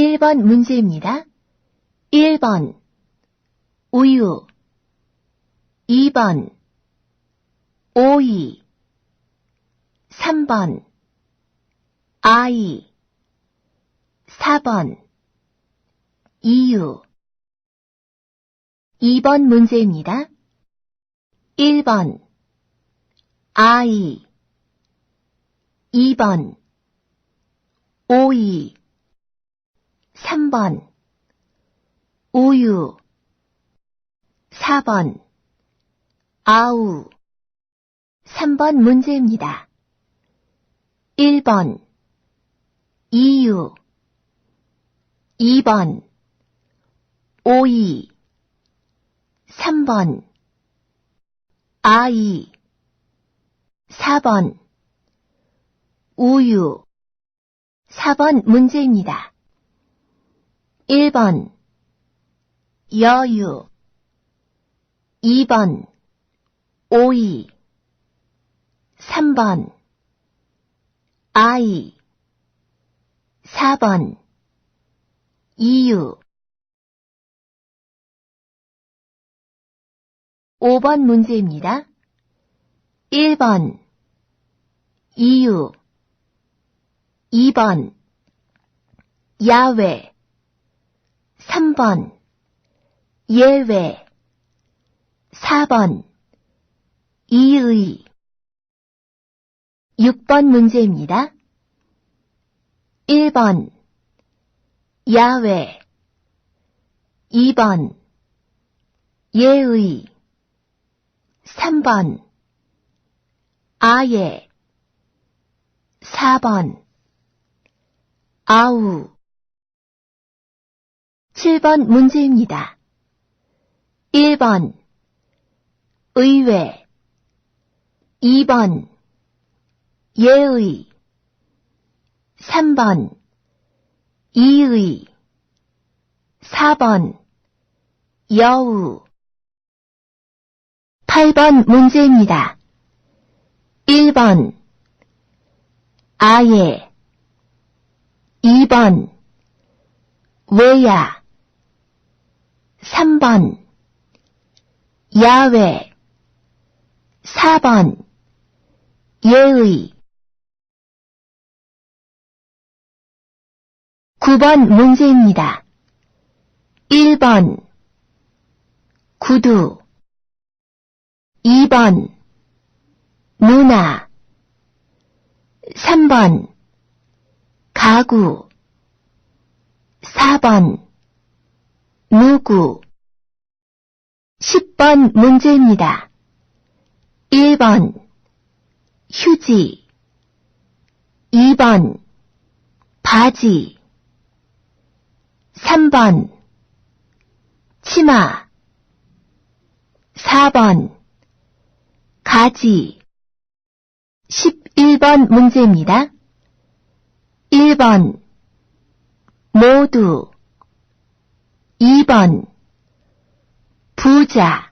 1번 문제입니다. 1번 우유. 2번 오이. 3번 아이. 4번 이유. 2번 문제입니다. 1번 아이. 2번 오이 3번. 우유. 4번. 아우. 3번 문제입니다. 1번. 이유. 2번. 오이. 3번. 아이. 4번. 우유. 4번 문제입니다. 1번. 여유. 2번. 오이. 3번. 아이. 4번. 이유. 5번 문제입니다. 1번. 이유. 2번. 야외 3번. 예외. 4번. 이의. 6번 문제입니다. 1번. 야외. 2번. 예의. 3번. 아예. 4번. 아우 7번 문제입니다. 1번 의외. 2번 예의. 3번 이의. 4번 여우. 8번 문제입니다. 1번 아예. 2번 왜야 3번. 야외 4번. 예의. 9번 문제입니다. 1번. 구두. 2번. 누나. 3번. 가구. 4번 누구. 10번 문제입니다. 1번. 휴지. 2번. 바지. 3번. 치마. 4번. 가지. 11번 문제입니다. 1번. 모두 2번. 부자.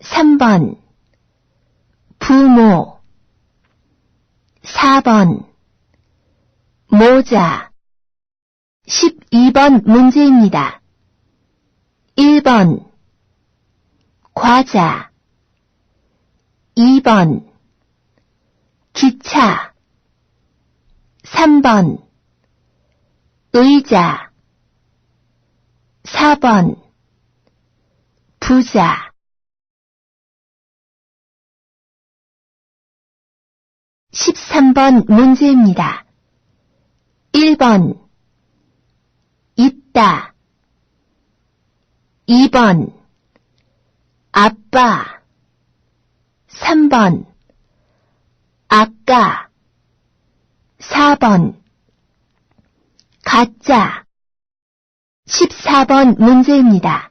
3번. 부모. 4번. 모자. 12번 문제입니다. 1번. 과자. 2번. 기차. 3번. 의자 4번. 부자. 13번 문제입니다. 1번. 있다. 2번. 아빠. 3번. 아까. 4번. 가짜 14번 문제입니다.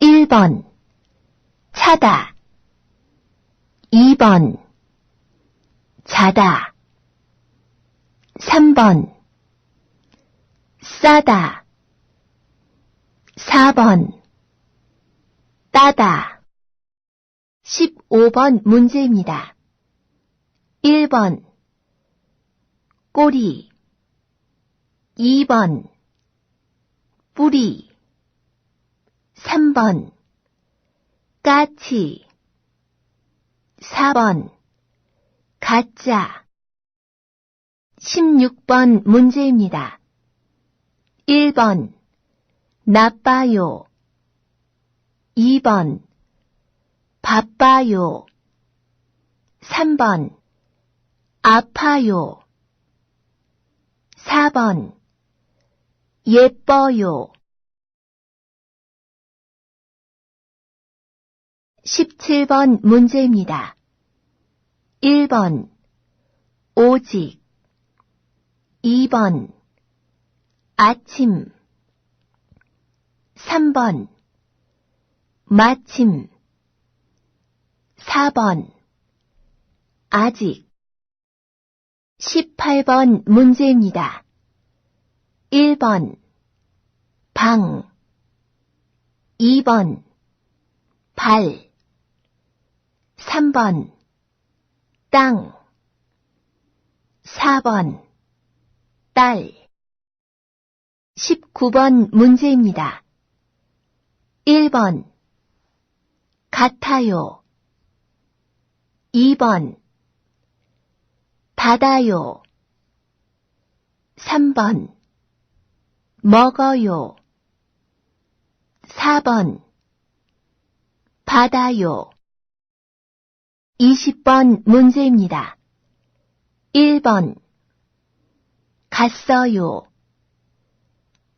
1번. 차다. 2번. 자다. 3번. 싸다. 4번. 따다. 15번 문제입니다. 1번. 꼬리. 2번 뿌리. 3번. 까치. 4번. 가짜. 16번 문제입니다. 1번. 나빠요. 2번. 바빠요. 3번. 아파요. 4번 예뻐요. 17번 문제입니다. 1번 오직. 2번 아침. 3번 마침. 4번 아직. 18번 문제입니다. 1번. 방. 2번. 발. 3번. 땅. 4번. 딸. 19번 문제입니다. 1번. 같아요. 2번. 받아요. 3번 먹어요. 4번. 받아요. 20번 문제입니다. 1번. 갔어요.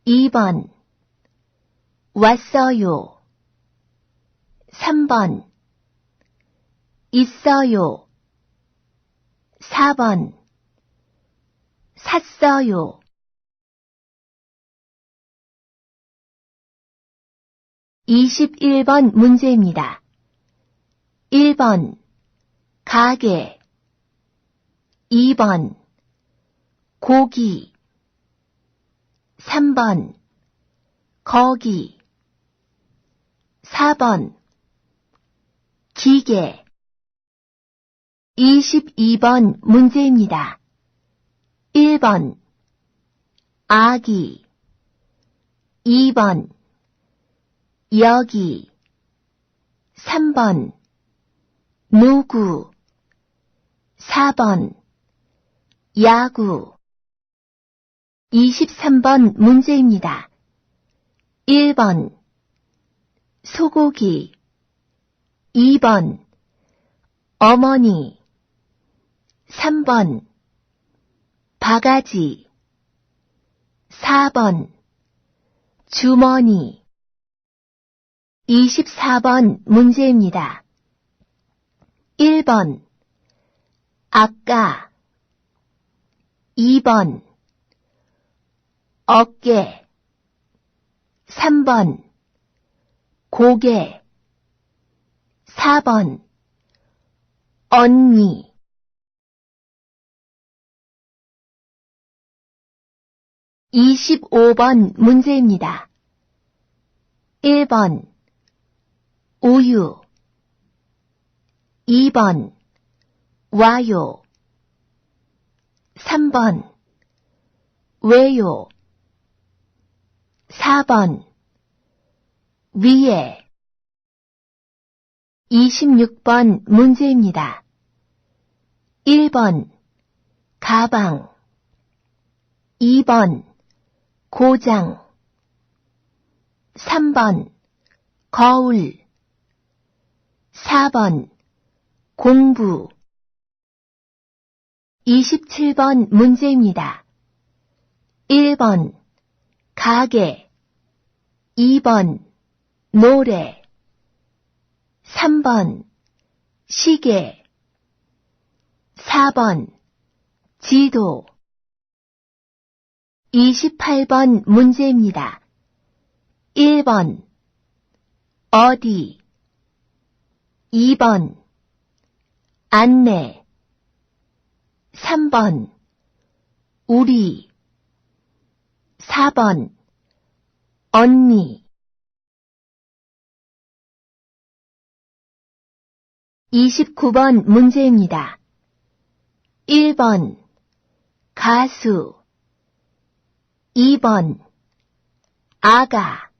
2번. 왔어요. 3번. 있어요. 4번. 샀어요 21번 문제입니다. 1번 가게. 2번 고기. 3번 거기. 4번 기계. 22번 문제입니다. 1번 아기. 2번 여기. 3번. 누구. 4번. 야구. 23번 문제입니다. 1번. 소고기. 2번. 어머니. 3번. 바가지. 4번. 주머니 24번 문제입니다. 1번. 아까. 2번. 어깨. 3번. 고개. 4번. 언니. 25번 문제입니다. 1번 우유. 2번. 와요. 3번. 왜요? 4번. 위에. 26번 문제입니다. 1번. 가방. 2번. 고장. 3번. 거울 4번. 공부. 27번 문제입니다. 1번. 가게. 2번. 노래. 3번. 시계. 4번. 지도. 28번 문제입니다. 1번. 어디 2번. 안내. 3번. 우리. 4번. 언니. 29번 문제입니다. 1번. 가수. 2번. 아가.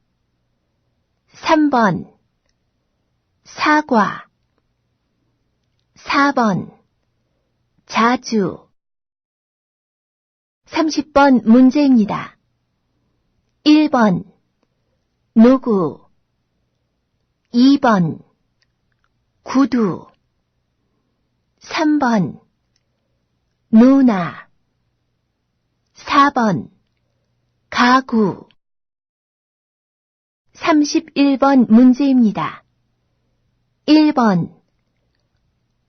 3번 사과. 4번. 자주. 30번 문제입니다. 1번. 누구. 2번. 구두. 3번. 누나. 4번. 가구. 31번 문제입니다. 1번.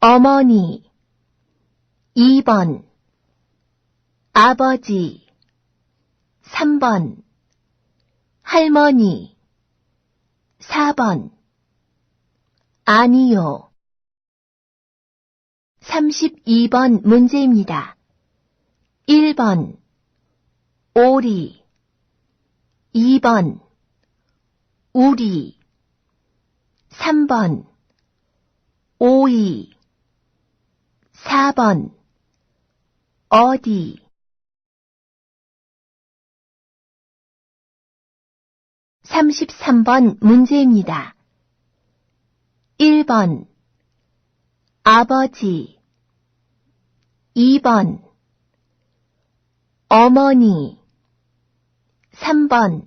어머니. 2번. 아버지. 3번. 할머니. 4번. 아니요. 32번 문제입니다. 1번. 오리. 2번. 우리. 3번 오이 4번 어디. 33번 문제입니다. 1번 아버지. 2번 어머니. 3번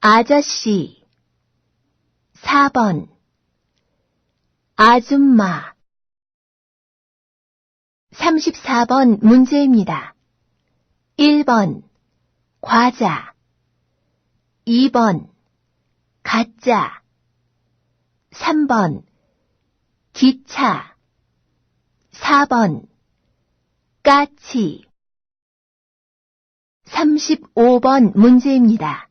아저씨. 4번 아줌마. 34번 문제입니다. 1번 과자. 2번 가짜. 3번 기차. 4번 까치. 35번 문제입니다.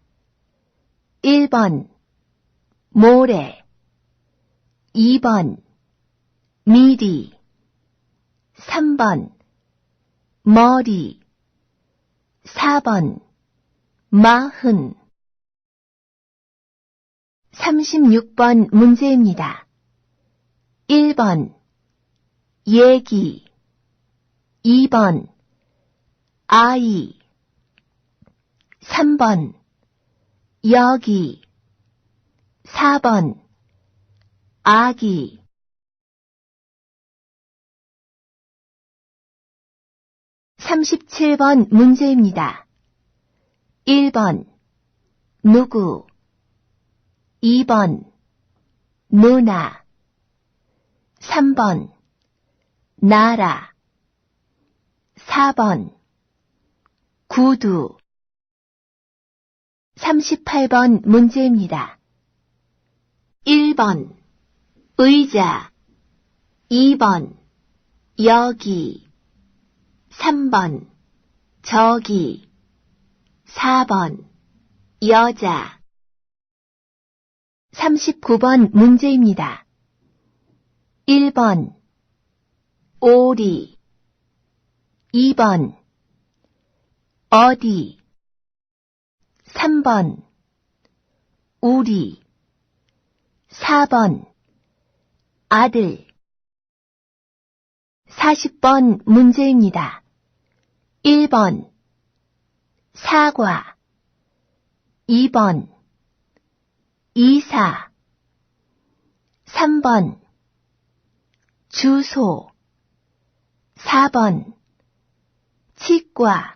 1번 모래 2번 미리. 3번 머리. 4번 마흔. 36번 문제입니다. 1번 얘기. 2번 아이. 3번 여기. 4번 아기. 37번 문제입니다. 1번 누구? 2번 누나. 3번 나라. 4번 구두. 38번 문제입니다. 1번 의자. 2번. 여기. 3번. 저기. 4번. 여자. 39번 문제입니다. 1번. 오리. 2번. 어디? 3번. 우리. 4번 아들. 40번 문제입니다. 1번. 사과. 2번. 이사. 3번. 주소. 4번. 치과